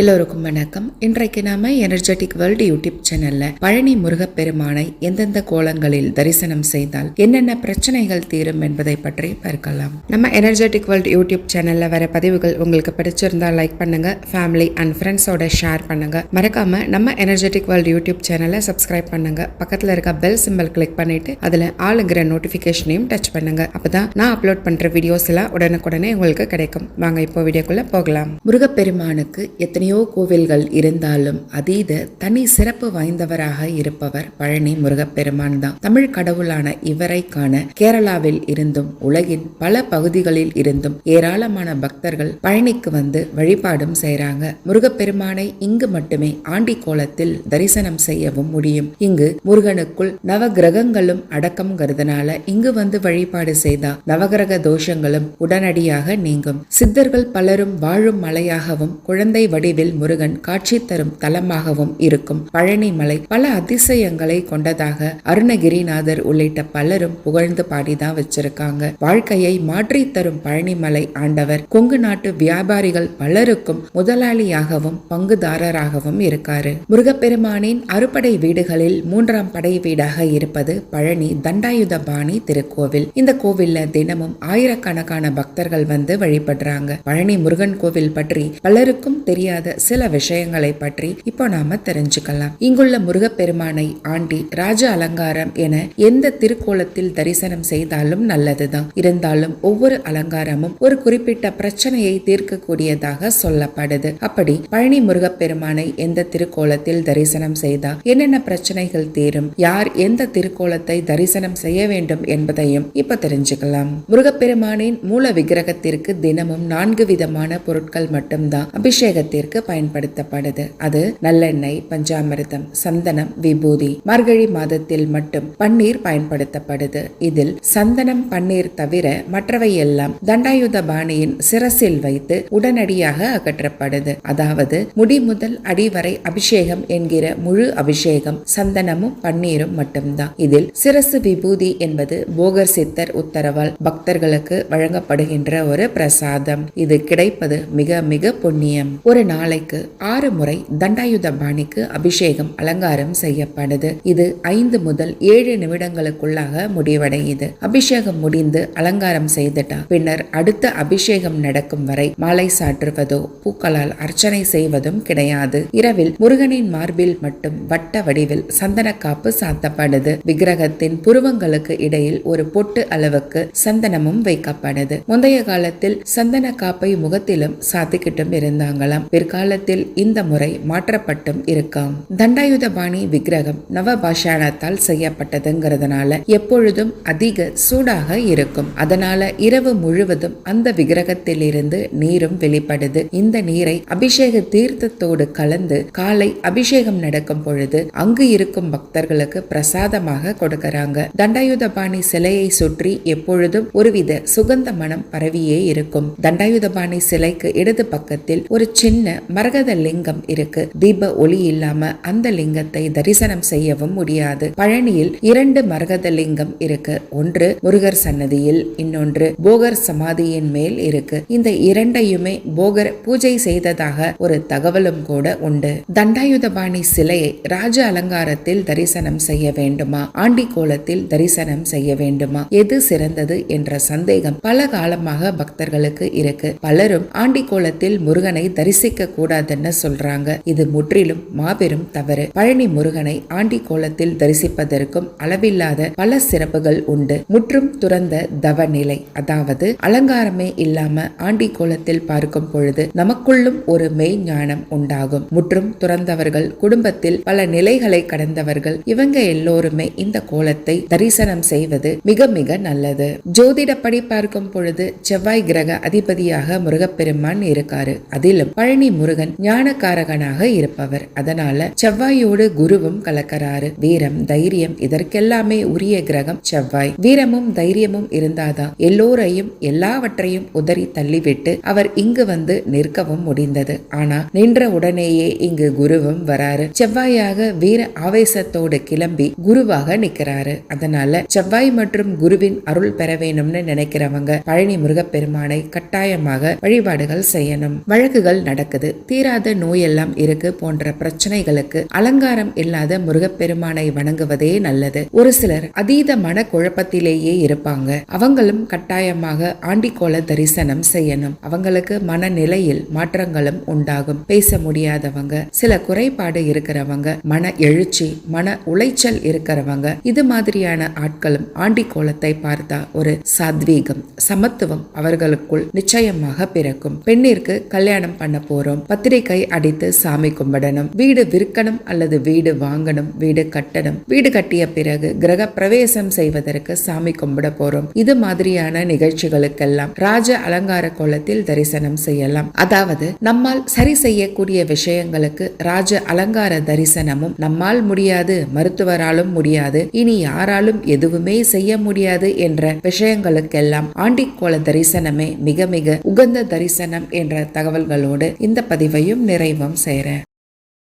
எல்லோருக்கும் வணக்கம். இன்றைக்கு நாம எனர்ஜெட்டிக் வேர்ல்டு யூடியூப் சேனல்ல பழனி முருகப்பெருமானை எந்தெந்த கோலங்களில் தரிசனம் செய்தால் என்னென்ன பிரச்சனைகள் தீரும் என்பதை பற்றி பார்க்கலாம். நம்ம எனர்ஜெட்டிக் வேர்ல்டு யூடியூப் சேனல்ல வர பதிவுகள் உங்களுக்கு பிடிச்சிருந்தா லைக் பண்ணுங்க ஃபேமிலி அண்ட் ஃப்ரெண்ட்ஸோட ஷேர் பண்ணுங்க. மறக்காம நம்ம எனர்ஜெட்டிக் வேர்ல்டு யூடியூப் சேனலை சப்ஸ்கிரைப் பண்ணுங்க. பக்கத்துல இருக்க பெல் சிம்பிள் கிளிக் பண்ணிட்டு அதுல ஆளுங்கிற நோட்டிபிகேஷனையும் டச் பண்ணுங்க. அப்பதான் நான் அப்லோட் பண்ற வீடியோஸ் எல்லாம் உடனுக்குடனே உங்களுக்கு கிடைக்கும். வாங்க இப்போ வீடியோக்குள்ள போகலாம். முருகப்பெருமானுக்கு எத்தனை எத்தனையோ கோவில்கள் இருந்தாலும் அதீத தனி சிறப்பு வாய்ந்தவராக இருப்பவர் பழனி முருகப்பெருமான் தான். தமிழ் கடவுளான இவரை காண கேரளாவில் இருந்தும் உலகின் பல பகுதிகளில் இருந்தும் ஏராளமான பக்தர்கள் பழனிக்கு வந்து வழிபாடும் செய்கிறாங்க முருகப்பெருமானை இங்கு மட்டுமே ஆண்டி கோலத்தில் தரிசனம் செய்யவும் முடியும். இங்கு முருகனுக்குள் நவ கிரகங்களும் அடக்கம்ங்கிறதுனால இங்கு வந்து வழிபாடு செய்தா நவகிரக தோஷங்களும் உடனடியாக நீங்கும். சித்தர்கள் பலரும் வாழும் மலையாகவும் குழந்தை வடிவில் முருகன் காட்சி தரும் தலமாகவும் இருக்கும். பழனிமலை பல அதிசயங்களை கொண்டதாக அருணகிரிநாதர் உள்ளிட்ட பலரும் புகழ்ந்து பாடிதான் வச்சிருக்காங்க. வாழ்க்கையை மாற்றி தரும் பழனிமலை ஆண்டவர் கொங்கு நாட்டு வியாபாரிகள் பலருக்கும் முதலாளியாகவும் பங்குதாரராகவும் இருக்காரு. முருகப்பெருமானின் அறுபடை வீடுகளில் மூன்றாம் படை வீடாக இருப்பது பழனி தண்டாயுதபாணி திருக்கோவில். இந்த கோவில்ல தினமும் ஆயிரக்கணக்கான பக்தர்கள் வந்து வழிபடுறாங்க. பழனி முருகன் கோவில் பற்றி பலருக்கும் தெரியாத சில விஷயங்களை பற்றி இப்போ நாம தெரிஞ்சுக்கலாம். இங்குள்ள முருகப்பெருமானை ஆண்டி ராஜ அலங்காரம் என எந்த திருக்கோலத்தில் தரிசனம் செய்தாலும் நல்லதுதான். இருந்தாலும் ஒவ்வொரு அலங்காரமும் ஒரு குறிப்பிட்ட பிரச்சனையை தீர்க்கக்கூடியதாக சொல்லப்படுது. அப்படி பழனி முருகப்பெருமானை எந்த திருக்கோலத்தில் தரிசனம் செய்தால் என்னென்ன பிரச்சனைகள் தீரும் யார் எந்த திருக்கோலத்தை தரிசனம் செய்ய வேண்டும் என்பதையும் இப்ப தெரிஞ்சுக்கலாம். முருகப்பெருமானின் மூல விக்கிரகத்திற்கு தினமும் நான்கு விதமான பொருட்கள் மட்டும்தான் அபிஷேகத்திற்கு பயன்படுத்தப்படுது. அது நல்லெண்ணெய் பஞ்சாமிர்தம் சந்தனம் விபூதி. மார்கழி மாதத்தில் மட்டும் பன்னீர் பயன்படுத்தப்படுது. இதில் சந்தனம் பன்னீர் தவிர மற்றவை எல்லாம் தண்டாயுத பாணியின் சிரசில் வைத்து உடனடியாக அகற்றப்படுது. அதாவது முடி முதல் அடிவரை அபிஷேகம் என்கிற முழு அபிஷேகம் சந்தனமும் பன்னீரும் மட்டும்தான். இதில் சிரசு விபூதி என்பது போகர் சித்தர் உத்தரவால் பக்தர்களுக்கு வழங்கப்படுகின்ற ஒரு பிரசாதம். இது கிடைப்பது மிக மிக புண்ணியம். ஒரு நாள் நாளைக்கு ஆறு முறை தண்டாயுத பாணிக்கு அபிஷேகம் அலங்காரம் செய்யப்படுது. இது ஐந்து முதல் ஏழு நிமிடங்களுக்குள்ளாக முடிவடையுது. அபிஷேகம் முடிந்து அலங்காரம் செய்துட்டா பின்னர் அடுத்த அபிஷேகம் நடக்கும் வரை மாலை சாற்றுவதோ பூக்களால் அர்ச்சனை செய்வதும் கிடையாது. இரவில் முருகனின் மார்பில் மட்டும் வட்ட வடிவில் சந்தன காப்பு சாத்தப்படுது. விக்கிரகத்தின் புருவங்களுக்கு இடையில் ஒரு பொட்டு அளவுக்கு சந்தனமும் வைக்கப்படுது. முந்தைய காலத்தில் சந்தன காப்பை முகத்திலும் சாத்திக்கிட்டும் இருந்தாங்களாம். பிற்காலத்தில் இந்த முறை மாற்றப்பட்டும் இருக்காம். தண்டாயுதபாணி விக்கிரகம் நவபாஷாணத்தால் செய்யப்பட்டதுங்கிறதுனால எப்பொழுதும் அதிக சூடாக இருக்கும். அதனால இரவு முழுவதும் அந்த விக்கிரகத்திலிருந்து நீரும் வெளிப்படுது. இந்த நீரை அபிஷேக தீர்த்தத்தோடு கலந்து காலை அபிஷேகம் நடக்கும் பொழுது அங்கு இருக்கும் பக்தர்களுக்கு பிரசாதமாக கொடுக்கறாங்க. தண்டாயுதபாணி சிலையை சுற்றி எப்பொழுதும் ஒருவித சுகந்த மனம் பரவியே இருக்கும். தண்டாயுதபாணி சிலைக்கு இடது பக்கத்தில் ஒரு சின்ன மரகத லிங்கம் இருக்கு. தீப ஒளி இல்லாம அந்த லிங்கத்தை தரிசனம் செய்யவும் முடியாது. பழனியில் இரண்டு மரகத லிங்கம் இருக்கு. ஒன்று முருகர் சன்னதியில் இன்னொன்று போகர் சமாதியின் மேல் இருக்கு. இந்த இரண்டையுமே போகர் பூஜை செய்ததாக ஒரு தகவலும் கூட உண்டு. தண்டாயுதபாணி சிலையை ராஜ அலங்காரத்தில் தரிசனம் செய்ய வேண்டுமா? ஆண்டி கோலத்தில் தரிசனம் செய்ய வேண்டுமா? எது சிறந்தது என்ற சந்தேகம் பல காலமாக பக்தர்களுக்கு இருக்கு. பலரும் ஆண்டி கோலத்தில் முருகனை தரிசிக்க கூடாதுன்னு சொல்றாங்க. இது முற்றிலும் மாபெரும் தவறு. பழனி முருகனை ஆண்டி கோலத்தில் தரிசிப்பதற்கும் அளவில்லாத பல சிறப்புகள் உண்டு. முற்றும் துறந்த தவ நிலை அதாவது அலங்காரமே இல்லாம ஆண்டி கோலத்தில் பார்க்கும் பொழுது நமக்குள்ளும் ஒரு மெய் ஞானம் உண்டாகும். முற்றும் துறந்தவர்கள் குடும்பத்தில் பல நிலைகளை கடந்தவர்கள் இவங்க எல்லோருமே இந்த கோலத்தை தரிசனம் செய்வது மிக மிக நல்லது. ஜோதிடப்படி பார்க்கும் பொழுது செவ்வாய் கிரக அதிபதியாக முருகப்பெருமான் இருக்காரு. அதிலும் பழனி முருகன் ஞானக்காரகனாக இருப்பவர். அதனால செவ்வாயோடு குருவும் கலக்கிறாரு. வீரம் தைரியம் இதற்கெல்லாமே உரிய கிரகம் செவ்வாய். வீரமும் தைரியமும் இருந்தாதான் எல்லோரையும் எல்லாவற்றையும் உதறி தள்ளிவிட்டு அவர் இங்கு வந்து நிற்கவும் முடிந்தது. ஆனா நின்ற உடனேயே இங்கு குருவும் வராரு. செவ்வாயாக வீர ஆவேசத்தோடு கிளம்பி குருவாக நிக்கிறாரு அதனால செவ்வாய் மற்றும் குருவின் அருள் பெற வேணும்னு நினைக்கிறவங்க பழனி முருகப்பெருமானை கட்டாயமாக வழிபாடுகள் செய்யணும். வழக்குகள் நடக்குது. இருக்கிறது தீராத நோயெல்லாம் இருக்கு போன்ற பிரச்சனைகளுக்கு அலங்காரம் இல்லாத முருகப்பெருமானை வணங்குவதே நல்லது. ஒரு சிலர் அதீத மன குழப்பத்திலேயே இருப்பாங்க. அவங்களும் கட்டாயமாக ஆண்டிக்கோள தரிசனம் செய்யணும். அவங்களுக்கு மனநிலையில் மாற்றங்களும் உண்டாகும். பேச முடியாதவங்க சில குறைபாடு இருக்கிறவங்க மன எழுச்சி மன உளைச்சல் இருக்கிறவங்க இது மாதிரியான ஆட்களும் ஆண்டிக்கோளத்தை பார்த்தா ஒரு சாத்வீகம் சமத்துவம் அவர்களுக்குள் நிச்சயமாக பிறக்கும். பெண்ணிற்கு கல்யாணம் பண்ண போறோம். போறோம் பத்திரிகை அடித்து சாமி கும்பிடணும். வீடு விற்கணும் அல்லது வீடு வாங்கணும் வீடு கட்டணும். வீடு கட்டிய பிறகு கிரக பிரவேசம் செய்வதற்கு சாமி கும்பிட போறோம். இது மாதிரியான நிகழ்ச்சிகளுக்கெல்லாம் ராஜ அலங்கார கோலத்தில் தரிசனம் செய்யலாம். அதாவது நம்மால் சரி செய்யக்கூடிய விஷயங்களுக்கு ராஜ அலங்கார தரிசனமும் நம்மால் முடியாது மருத்துவராலும் முடியாது இனி யாராலும் எதுவுமே செய்ய முடியாது என்ற விஷயங்களுக்கெல்லாம் ஆண்டிக்கோள தரிசனமே மிக மிக உகந்த தரிசனம் என்ற தகவல்களோடு இந்த பதிவையும் நிறைவும் செய்கிறேன்